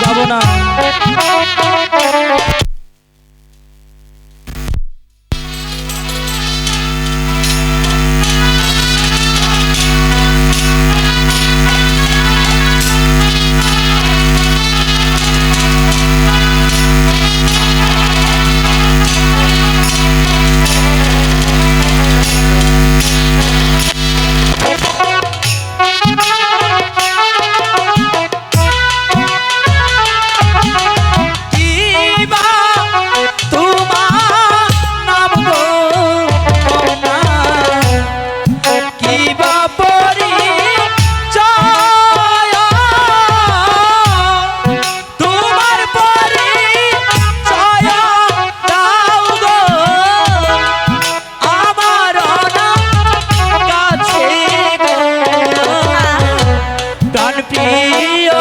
যাব না। প্রিয়